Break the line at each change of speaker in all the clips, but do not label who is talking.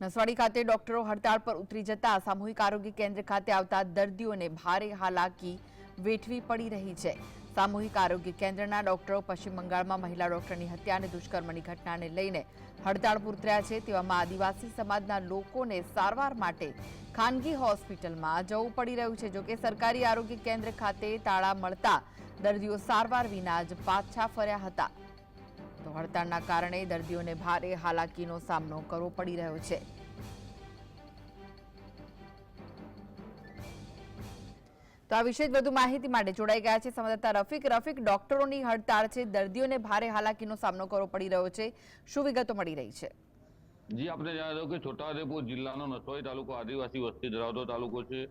નસવાડી ખાતે ડોક્ટરો હડતાળ પર ઉતરી જતા સામૂહિક આરોગ્ય કેન્દ્ર ખાતે આવતા દર્દીઓને ભારે હાલાકી વેઠવી પડી રહી છે. સામૂહિક આરોગ્ય કેન્દ્રના ડોક્ટરો પશ્ચિમ બંગાળમાં મહિલા ડોક્ટરની હત્યા અને દુષ્કર્મની ઘટનાને લઈને હડતાળ પર ઉતર્યા છે. તેવામાં આદિવાસી સમાજના લોકોને સારવાર માટે ખાનગી હોસ્પિટલમાં જવું પડી રહ્યું છે. જોકે સરકારી આરોગ્ય કેન્દ્ર ખાતે તાળા મળતા દર્દીઓ સારવાર વિના જ પાછા ફર્યા હતા. તો હડતાળના કારણે દર્દીઓને ભારે હાલાકીનો સામનો કરવો પડી રહ્યો છે. તો આ વિશે વધુ માહિતી માટે જોડાઈ ગયા છે સંવાદદાતા રફીક. રફીક, ડોક્ટરોની હડતાળ છે, દર્દીઓને ભારે હાલાકીનો સામનો કરવો પડી રહ્યો છે. શું વિગતો મળી રહી છે?
જી, આપણે જણાવી કે છોટાઉદેપુર જિલ્લાનો નસવાડી તાલુકો આદિવાસી વસ્તી ધરાવતો તાલુકો છે.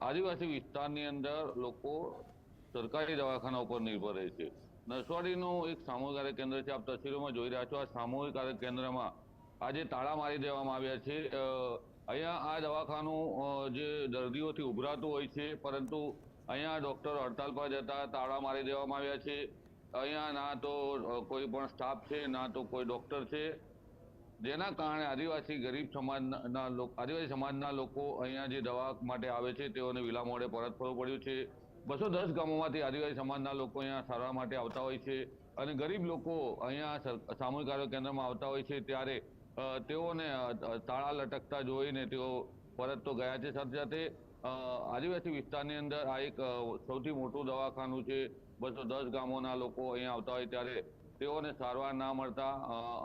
આદિવાસી વિસ્તારની અંદર લોકો સરકારી દવાખાના ઉપર નિર્ભર રહે છે. નસવાડીનું એક સામૂહિક આરોગ્ય કેન્દ્ર છે. આપ તસવીરોમાં જોઈ રહ્યા છો. આ સામૂહિક આરોગ્ય કેન્દ્રમાં આજે તાળા મારી દેવામાં આવ્યા છે. અહીંયા આ દવાખાનું જે દર્દીઓથી ઉભરાતું હોય છે, પરંતુ અહીંયા ડૉક્ટર હડતાલ પર જતા તાળા મારી દેવામાં આવ્યા છે. અહીંયા ના તો કોઈ પણ સ્ટાફ છે, ના તો કોઈ ડૉક્ટર છે. જેના કારણે આદિવાસી ગરીબ સમાજના આદિવાસી સમાજના લોકો અહીંયા જે દવા માટે આવે છે, તેઓને વિલા મોડે પરત ફરવું પડ્યું છે. બસો દસ ગામોમાંથી આદિવાસી સમાજના લોકો અહીંયા સારવાર માટે આવતા હોય છે અને ગરીબ લોકો અહીંયા સામૂહિક આરોગ્ય કેન્દ્રમાં આવતા હોય છે ત્યારે તેઓને તાળા લટકતા જોઈને તેઓ પરત તો ગયા છે. સાથે સાથે આદિવાસી વિસ્તારની અંદર આ એક સૌથી મોટું દવાખાનું છે. બસો દસ ગામોના લોકો અહીંયા આવતા હોય ત્યારે તેઓને સારવાર ના મળતા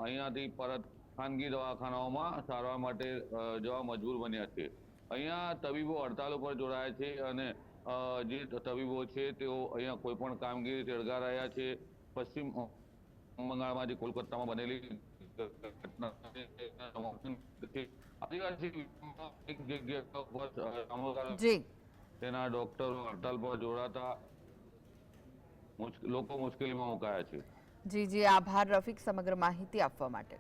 અહીંયાથી પરત ખાનગી દવાખાનાઓમાં સારવાર માટે જવા મજબૂર બન્યા છે. અહીંયા તબીબો હડતાલ ઉપર જોડાયા છે અને જે તબીબો છે તેઓ અહીંયા કોઈ પણ કામગીરી તેડગા રહ્યા છે. પશ્ચિમ બંગાળમાં જે કોલકાતામાં બનેલી તેના ડોક્ટરો હડતાલ પર જોડાતા લોકો મુશ્કેલીમાં મુકાયા છે.
જી જી. આભાર રફીક સમગ્ર માહિતી આપવા માટે.